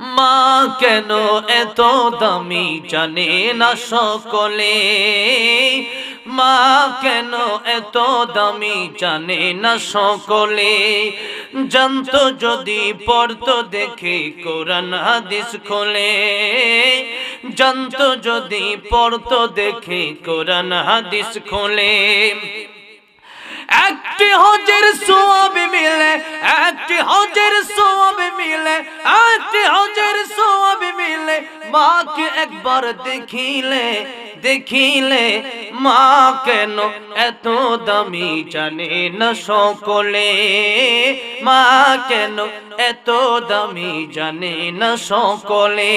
মা কেন এত দামি জানে না সকলে? মা কেন এত দামি জানে না সকলে? জানতো যদি পড়তো দেখে কোরআন হাদিস খোলে। জানতো যদি পড়তো দেখে কোরআন হাদিস খোলে। একটি হজের সোয়াব মিলে, একটি হজের মিলে একটি হজের সব মিলে, মাকে একবার দেখিলে দেখিলে, মা কেন এত দামি জানে না সকলে? মা কেন এত দামি জানে না সকলে?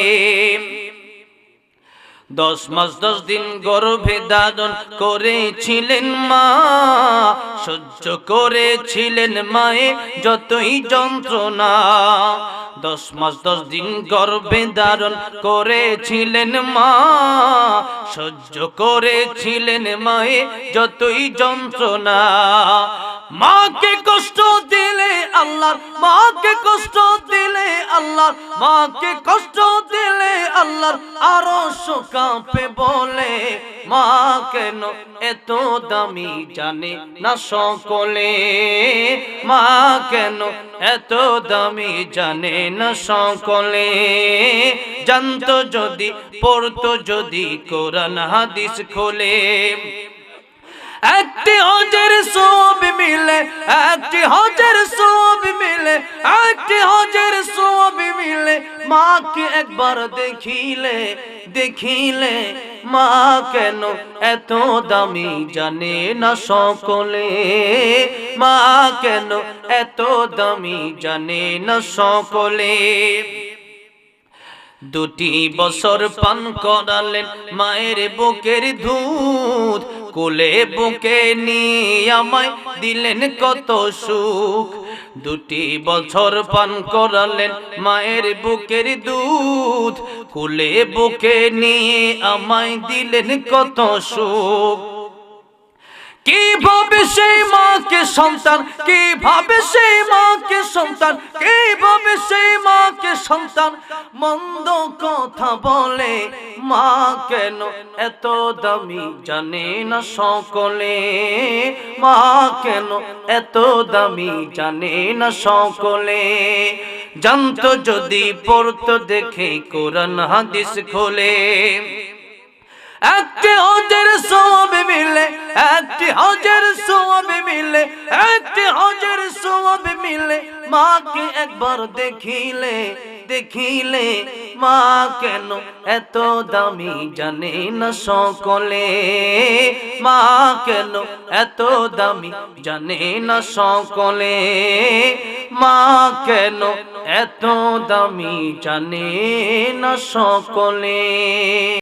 দশ মাস, দশ দিন গর্ভে দাদন করেছিলেন মা, সহ্য করেছিলেন মায়ে যতই যন্ত্রণা। দশ মাস, দশ দিন গর্ভে ধারণ করেছিলেন মা, সহ্য করেছিলেন মায়ে যতই যন্ত্রণা। মাকে কষ্ট দিলে আল্লাহ মাকে কষ্ট দিলে আল্লাহ মাকে কষ্ট আল্লাহর আরও কাঁপে বলে, মা কেন এত দামি জানে না সকলে? মা কেন এত দামি জানে না সকলে? জানতো যদি, পড়তো যদি কোরআন হাদিস খোলে। একটি হজের সব মিলে, একটি হজের সব মিলে মাকে একবার দেখিলে দেখিলে, মা কেন এত দামি জানে না সকলে? মা কেন এত দামি জানে না সকলে? দুটি বছর পান করালেন মায়ের বুকের দুধ, কোলে বুকে নিয়ে আমায় দিলেন কত সুখ। দুটি বছর পান করালেন মায়ের বুকের দুধ, কোলে বুকে নিয়ে আমায় দিলেন কত সুখ। কীভাবে সেই মাকে সন্তান কীভাবে সেই মাকে সন্তান কীভাবে সেই মাকে সন্তান মন্দ কথা বলে, মা কেন এত দামি জানে না সকলে? মা কেন এত দামি জানে না সকলে? জানতো যদি পড়তো দেখে কোরআন হাদিস খোলে। একটি হজের সওয়াব মিলে, একটি হজের সওয়াব মিলে, একটি হজের সওয়াব মিলে মাকে একবার দেখিলে দেখিলে, মা কেন এত দামি জানে না সকলে? মা কেন এত দামি জানে না সকলে? মা কেন এত দামি জানে না সকলে?